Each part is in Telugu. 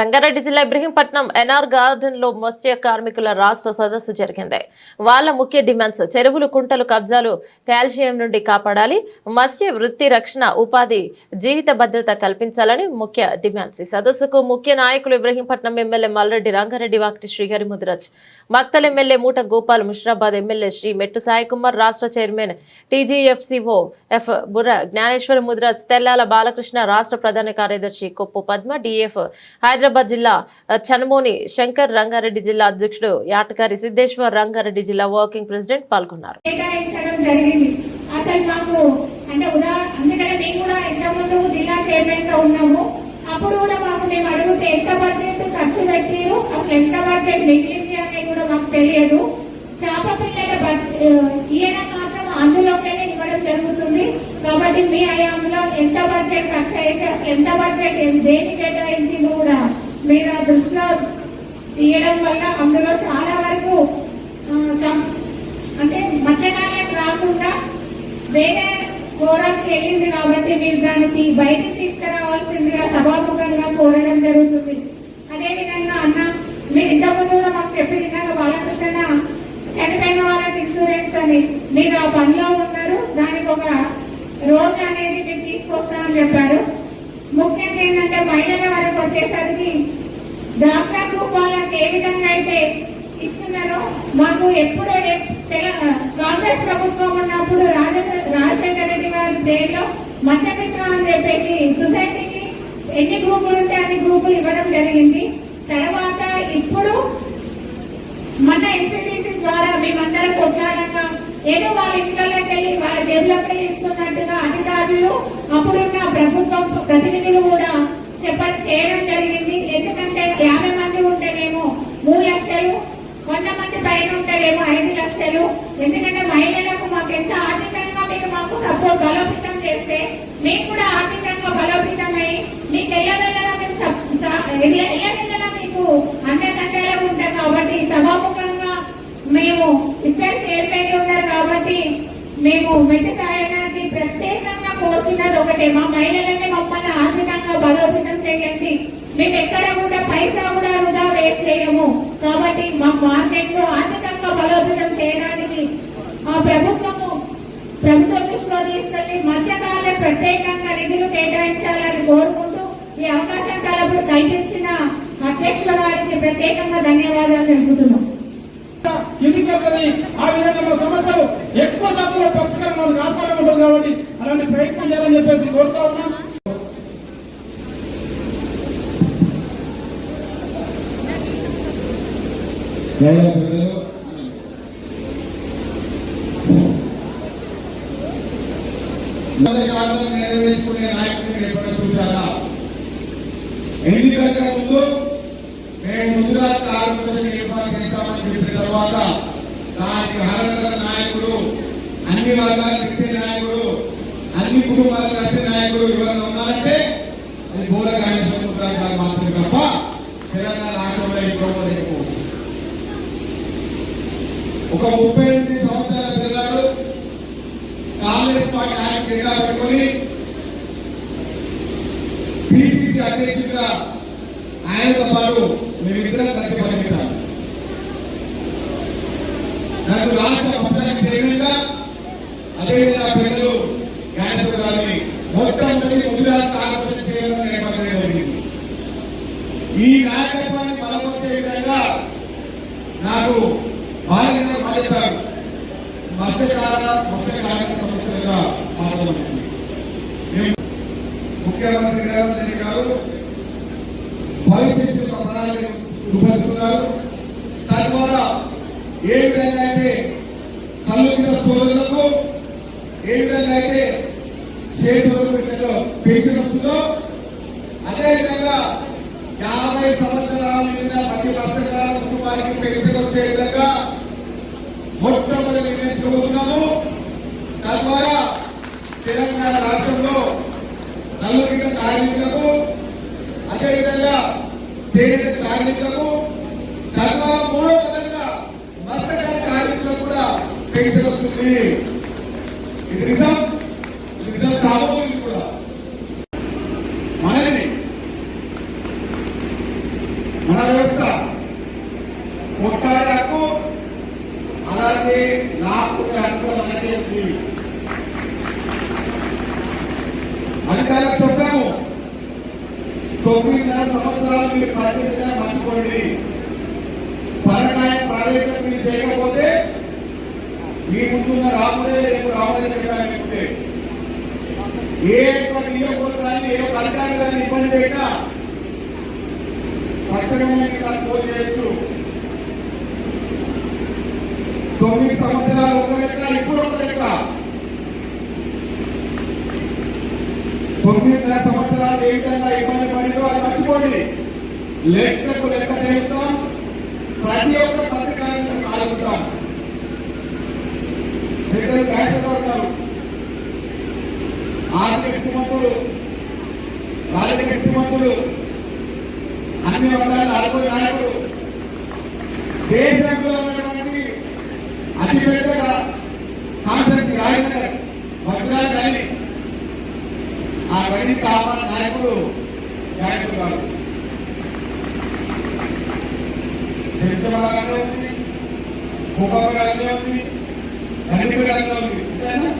రంగారెడ్డి జిల్లా ఇబ్రహీంపట్నం ఎన్ఆర్ గార్డెన్లో మత్స్య కార్మికుల రాష్ట్ర సదస్సు జరిగింది. వాళ్ళ ముఖ్య డిమాండ్స్ చెరువులు కుంటలు కబ్జాలు కాల్షియం నుండి కాపాడాలి. మత్స్య వృత్తి రక్షణ ఉపాధి జీవిత భద్రత కల్పించాలని ముఖ్య డిమాండ్స్. ఈ సదస్సుకు ముఖ్య నాయకులు Ibrahimpatnam MLA Malreddy Rangareddy Vakiti Srihari Mudiraj Makthal MLA Muta Gopal Musheerabad MLA Shri మెట్టు సాయికుమార్ రాష్ట్ర చైర్మన్ టీజీఎఫ్సిఓ ఎఫ్ బుర్ర జ్ఞానేశ్వర ముదిరాజ్ తెల్లాల బాలకృష్ణ రాష్ట్ర ప్రధాన కార్యదర్శి కొప్పు పద్మ డిఎఫ్ హైదరాబాద్ హైదరాబాద్ జిల్లా చనమోని శంకర్ రంగారెడ్డి జిల్లా అధ్యక్షుడు యాటకారి సిద్ధేశ్వర్ రంగారెడ్డి జిల్లా వర్కింగ్ ప్రెసిడెంట్ పాల్గొన్నారు. అప్పుడు కూడా మాకు మేము అడిగితే ఎంత బడ్జెట్ ఖర్చు పెట్టారు అసలు ఎంత బడ్జెట్ నెగ్లిజీ అనేది కూడా మాకు తెలియదు. చేప పిల్లల బడ్జెట్ ఇయడం మాత్రం అందులోనే ఇవ్వడం జరుగుతుంది. కాబట్టి మీ హయాంలో ఎంత బడ్జెట్ ఖర్చు అయితే అసలు ఎంత బడ్జెట్ దేనికి కేటాయించిందో కూడా మీరు ఆ దృష్టిలో తీయడం వల్ల అందులో చాలా వరకు అంటే మత్స్యకాలం రాకుండా వేరే కోరానికి వెళ్ళింది కాబట్టి మీరు దానికి బయటికి తీసుకురావాల్సిందిగా సభాముఖంగా కోరడం జరుగుతుంది. అదే విధంగా అన్న మీరు ఇంతకుముందు కూడా మాకు చెప్పిన విధంగా బాలకృష్ణ చనిపోయిన వాళ్ళకి ఇన్సూరెన్స్ అని. మీరు ఆ పనిలో ఉన్నారు దానికి ఒక రోజు అనేది ఇక్కడ తీసుకొస్తామని చెప్పారు. ముఖ్యంగా ఏంటంటే మహిళల వరకు వచ్చేసరికి డాక్టర్ గ్రూప్ వాళ్ళకి ఏ విధంగా అయితే ఇస్తున్నారో మాకు ఎప్పుడో కాంగ్రెస్ ప్రభుత్వం ఉన్నప్పుడు రాజ రాజశేఖర రెడ్డి గారి పేరులో మత్స్యమిత్రం అని చెప్పేసి సొసైటీకి ఎన్ని గ్రూపులు ఉంటే అన్ని గ్రూపులు ఇవ్వడం జరిగింది. తర్వాత ఇప్పుడు మన ఎన్సిడిసి ద్వారా మేమందరం కొట్లాడగా ఏదో వాళ్ళ ఇంట్లోకి వెళ్ళి వాళ్ళ జేబులోకి ఇస్తున్నట్టుగా అధికారులు అప్పుడున్న ప్రభుత్వం ప్రతినిధులు కూడా చెప్పడం చేయడం జరిగింది. ఎందుకంటే యాభై మంది ఉంటేనేమో మూడు లక్షలు వంద మంది పైన ఉంటేనేమో ఐదు లక్షలు. ఎందుకంటే మహిళలకు మాకు ఎంత ఆర్థికంగా మీరు మాకు సపోర్ట్ బలోపేతం చేస్తే మేము కూడా ఆర్థికంగా బలోపేతమై మీకు ఎల్లవెల్లలా మేము సప్- ఎల్లవెల్లలా మీకు అండదండలుగా ఉంటాం కాబట్టి సభాముఖంగా మేము ఇద్దరు చైర్మన్ ఉన్నారు కాబట్టి మేము మెట్టి సాయి ప్రత్యేకంగా కోరుచున్నది ఒకటే. మా మహిళలనే మమ్మల్ని ఆర్థికంగా బలోపేతం చేయండి. మేము ఎక్కడ కూడా పైసా కూడా వృధా వేస్ట్ చేయము. కాబట్టి మా మార్కెట్లో ఆర్థికంగా బలోపేతం చేయడానికి మా ప్రభుత్వము ప్రభుత్వ దృష్టిలో తీసుకెళ్ళి మత్స్యకారులకు ప్రత్యేకంగా నిధులు కేటాయించాలని కోరుకుంటూ ఈ అవకాశం కలపు కల్పించిన అధ్యక్షుల గారికి ప్రత్యేకంగా ధన్యవాదాలు తెలుపుతున్నాం. ఎన్నికలని ఆ విధంగా మన సమస్యలు ఎక్కువ శాతంలో పరిష్కారం మన రాష్ట్రంలో ఉంటుంది కాబట్టి అలాంటి ప్రయత్నం చేయాలని చెప్పేసి కోరుతా ఉన్నాం. గౌరవ పెద్దలు కాలంలో నెరవేర్చుకునే నాయకుడిని ఎప్పుడైనా చూసారా ఎన్నికల ముందు మేము ముందుగా కార్మికులను ఏర్పాటు చేస్తామని చెప్పిన తర్వాత దానికి అర్హత నాయకుడు అన్ని వర్గాలు ఇచ్చే నాయకుడు అన్ని కుటుంబాలకు నచ్చే నాయకుడు ఎవరైనా ఉన్నారంటే అది బోరగాయ సముద్రాలు మాత్రమే తప్ప తెలంగాణ రాష్ట్రంలో ఎక్కువ ఒక ముప్పై ఎనిమిది సంవత్సరాల పిల్లలు కాంగ్రెస్ పార్టీ నాయకుడిగా పెట్టుకొని పిసిసి అధ్యక్షుడు నాకు రాష్ట్ర పుస్తకానికి చైర్మన్గా అదేవిధంగా పెద్దలు జ్ఞానేశ్వర గారిని మొట్టమొదటి ముందుగా సాగతం చేయడం నేపథ్యం జరిగింది. ఈ నాయకత్వాన్ని బలపరిచే విధంగా నాకు బాగా చెప్పారు. మత్స్యకార మత్స్యకారక సమస్యలుగా మాట్లాడుతుంది ముఖ్యమంత్రి రేవంత్ రెడ్డి గారు భవిష్యత్తు ప్రణాళిక రూపొందిస్తున్నారు. ఏ విధంగా అయితే కళ్ళు సోదరులకు ఏ విధంగా అయితే చేతులు పెట్టలో పెన్షన్ వస్తుందో అదేవిధంగా యాభై సంవత్సరాల మీద పది మత్స్యకార కుటుంబానికి పెన్షన్ వచ్చే విధంగా మొట్టమొదటి నిర్ణయం నిర్ణయించుకోబోతున్నాము తద్వారా తెలంగాణ రాష్ట్రంలో నలుగురి కార్మికులకు అదేవిధంగా చేనేత కార్మికులకు తద్వారా మూడో పదవి కూడా పెన్షన్ వస్తుంది ఇది నిజం ఇది నిజం కాబోతుంది కూడా మనల్ని మన వ్యవస్థ కొట్టాడే అలాగే నాకు హక్కు మనకే అధికారులకు చెప్పాము. తొమ్మిదిన్నర సంవత్సరాలు మీరు పనిచేసినా మర్చిపోండి పరకాయ ప్రవేశం మీరు చేయకపోతే మీ ముందున్న రాముడే రేపు రాముడే చెప్పాలంటే ఏ ఒక్క నియోజకవర్గాన్ని ఏ ఒక్క అధికారి కానీ ఇబ్బంది పెట్టినా తక్షణమే మీరు ఫోన్ చేయొచ్చు. తొమ్మిది సంవత్సరాలు ఒక లెక్క ఇప్పుడు ఒక లెక్క. తొమ్మిదిన్నర సంవత్సరాలు ఏ విధంగా ఇబ్బంది పడిందో అది మర్చిపోండి. లెక్కకు లెక్క చేస్తాం. ప్రతి ఒక్క ఇద్దరు బ్యాంకులో ఆర్థిక శ్రీమంతులు రాజకీయ శ్రీమంతులు అన్ని వర్గాల అడుగుల నాయకుడు దేశంలో ఉన్నటువంటి అతి పెద్దగా కాన్సెప్ట్ రాజకీయ భద్రాజి రైలి ఆ రైలు కావాల నాయకుడు నాయకుడు కాదు చరిత్రలో ఉంది భూగోళంలో ఉంది ఉంది అంతేనా?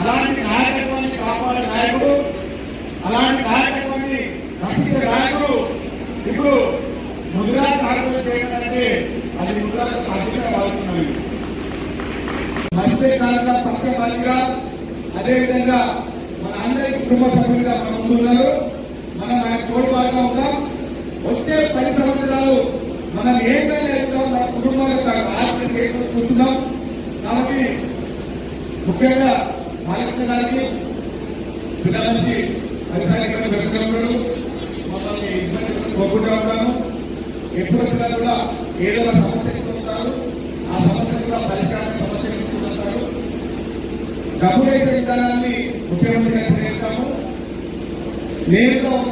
అలాంటి నాయకత్వాన్ని కాపాడే నాయకుడు అలాంటి నాయకత్వాన్ని రక్షిత నాయకుడు ఇప్పుడు ముద్రా కార్యక్రమం చేయడం అంటే అది ముద్రా అధ్యక్షంగా భావిస్తున్నాను మత్స్యకారుల పక్షపాతిగా అదేవిధంగా మన అందరి కుటుంబ సభ్యులుగా మన ముందున్నారు. మనం ఆయన తోడుబాటుగా ఉన్నాం. వచ్చే పది సంవత్సరాలు మనం ఏం చేస్తాం మన కుటుంబాలకు ఆత్మ చేయకుండా కాబట్టి ముఖ్యంగా పాలించడానికి పిల్లలకి పిల్లల నుంచి అధికారికంగా మమ్మల్ని ఇబ్బంది పోకుండా ఉన్నాము ఎప్పుడు వచ్చినా కూడా ఏదో సమస్య వస్తారు ఆ సమస్య కూడా పరిష్కారం సమస్య వస్తారు డబ్బు వేసే విధానాన్ని ముఖ్యమంత్రి గారు చేస్తాము. నేరుగా